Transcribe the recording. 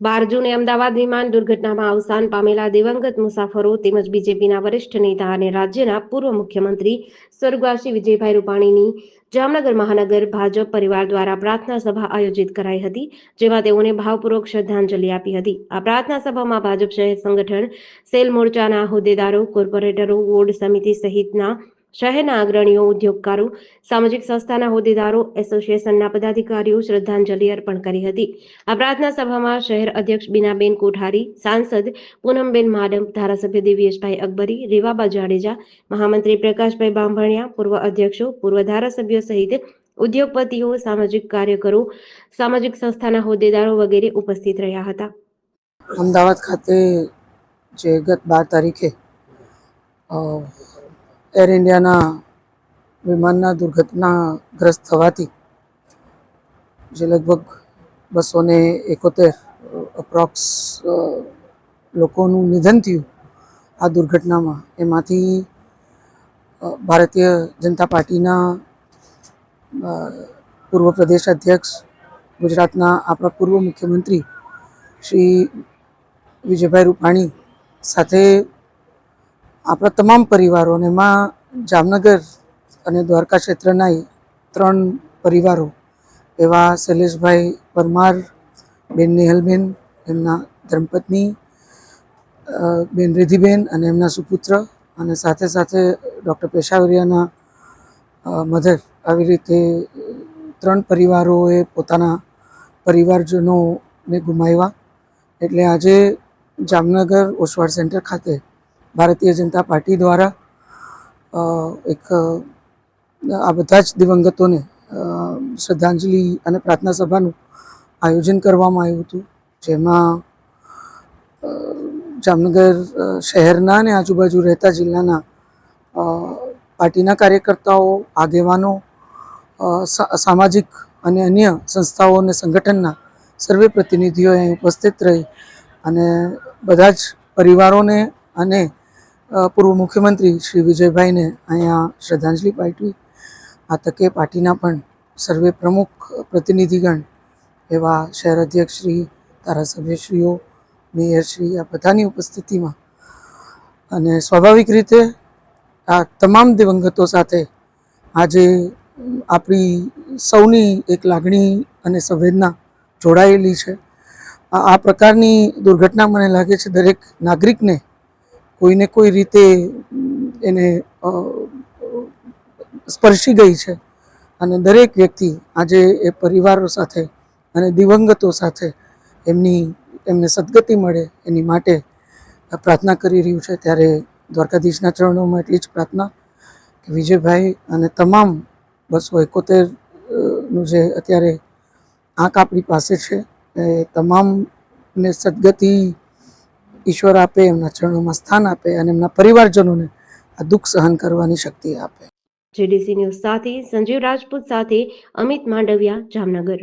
બાર જૂને અમદાવાદ વિમાન દુર્ઘટનામાં અવસાન પામેલા દિવંગત મુસાફરો તેમજ બીજેપીના વરિષ્ઠ નેતા અને રાજ્યના પૂર્વ મુખ્યમંત્રી સ્વર્ગવાસી વિજયભાઈ રૂપાણીની જામનગર મહાનગર ભાજપ પરિવાર દ્વારા પ્રાર્થના સભા આયોજિત કરાઈ હતી, જેમાં તેઓને ભાવપૂર્વક શ્રદ્ધાંજલિ આપી હતી. આ પ્રાર્થના સભામાં ભાજપ શહેર સંગઠન સેલ મોરચાના હોદ્દેદારો, કોર્પોરેટરો, વોર્ડ સમિતિ સહિતના શહેરના અગ્રણીઓ, ઉદ્યોગકારો, સામાજિક સંસ્થાના હોદ્દેદારો, એસોસિએશનના પદાધિકારીઓ શ્રદ્ધાંજલિ અર્પણ કરી હતી. આ પ્રાર્થના સભામાં શહેર અધ્યક્ષ બીનાબેન કોઠારી, સાંસદ પૂનમબેન માડમ, ધારાસભ્ય દિવ્યેશભાઈ અકબરી, રેવાબા જાડેજા, મહામંત્રી પ્રકાશભાઈ બાંભણિયા, પૂર્વ અધ્યક્ષો, પૂર્વ ધારાસભ્યો સહિત ઉદ્યોગપતિઓ, સામાજિક કાર્યકરો, સામાજિક સંસ્થાના હોદ્દેદારો વગેરે ઉપસ્થિત રહ્યા હતા. અમદાવાદ ખાતે જે ગત બાર તારીખે એર ઇન્ડિયાના વિમાનના દુર્ઘટનાગ્રસ્ત થવાથી જે લગભગ બસો ને એકોતેર અપ્રોક્સ લોકોનું નિધન થયું આ દુર્ઘટનામાં. એમાંથી ભારતીય જનતા પાર્ટીના પૂર્વ પ્રદેશ અધ્યક્ષ, ગુજરાતના આપણા પૂર્વ મુખ્યમંત્રી શ્રી વિજયભાઈ રૂપાણી સાથે આપણા તમામ પરિવારો અને એમાં જામનગર અને દ્વારકા ક્ષેત્રના ત્રણ પરિવારો, એવા શૈલેષભાઈ પરમાર, બેન નેહલબેન, એમના ધર્મપત્ની બેન રિધિબેન અને એમના સુપુત્ર અને સાથે સાથે ડૉક્ટર પેશાવરિયાના મધર. આવી રીતે ત્રણ પરિવારોએ પોતાના પરિવારજનોને ગુમાવ્યા. એટલે આજે જામનગર ઓસવાડ સેન્ટર ખાતે ભારતીય જનતા પાર્ટી દ્વારા એક આ બધા જ દિવંગતોને શ્રદ્ધાંજલિ અને પ્રાર્થના સભાનું આયોજન કરવામાં આવ્યું હતું. જેમાં જામનગર શહેરના અને આજુબાજુ રહેતા જિલ્લાના પાર્ટીના કાર્યકર્તાઓ, આગેવાનો સામાજિક અને અન્ય સંસ્થાઓ અને સંગઠનના સર્વે પ્રતિનિધિઓ અહીં ઉપસ્થિત રહી અને બધા જ પરિવારોને અને પૂર્વ મુખ્યમંત્રી શ્રી વિજયભાઈને અહીંયા શ્રદ્ધાંજલિ પાઠવી. આ તકે પાર્ટીના પણ સર્વે પ્રમુખ પ્રતિનિધિગણ એવા શહેર અધ્યક્ષશ્રી ધારાસભ્યશ્રીઓ મેયરશ્રી આ બધાની ઉપસ્થિતિમાં. અને સ્વાભાવિક રીતે આ તમામ દિવંગતો સાથે આજે આપણી સૌની એક લાગણી અને સંવેદના જોડાયેલી છે. આ પ્રકારની દુર્ઘટના મને લાગે છે દરેક નાગરિકને કોઈને કોઈ રીતે એને સ્પર્શી ગઈ છે. અને દરેક વ્યક્તિ આજે એ પરિવારો સાથે અને દિવંગતો સાથે એમની, એમને સદગતિ મળે એની માટે પ્રાર્થના કરી રહ્યું છે. ત્યારે દ્વારકાધીશના ચરણોમાં એટલી જ પ્રાર્થના કે વિજયભાઈ અને તમામ બસો એકોતેરનું જે અત્યારે આંક આપણી પાસે છે, એ તમામને સદગતિ ઈશ્વર આપે, એમના ચરણોમાં સ્થાન આપે અને એમના પરિવારજનોને આ દુઃખ સહન કરવાની શક્તિ આપે. જેડીસી ન્યૂઝ સાથે સંજીવ રાજપૂત સાથે અમિત માંડવિયા જામનગર.